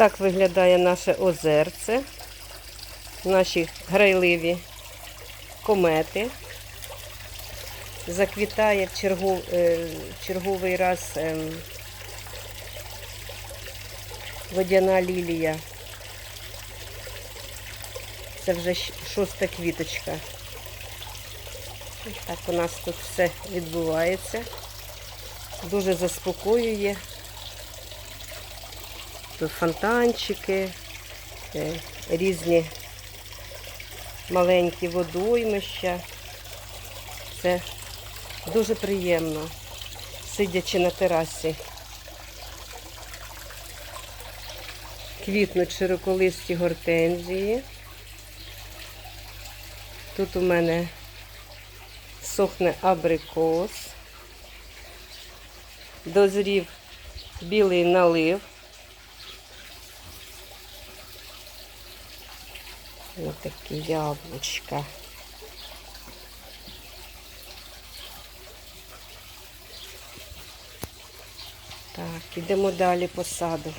Так виглядає наше озерце, наші грайливі комети. Заквітає в чергов, е, черговий раз ем, водяна лілія. Це вже шоста квіточка. Так у нас тут все відбувається. Дуже заспокоює. Тут фонтанчики, е, різні маленькі водоймища. Це дуже приємно, сидячи на терасі. Квітнуть широколисті гортензії. Тут у мене сохне абрикос. Дозрів білий налив. Ось такі яблучка. Так, ідемо далі по саду.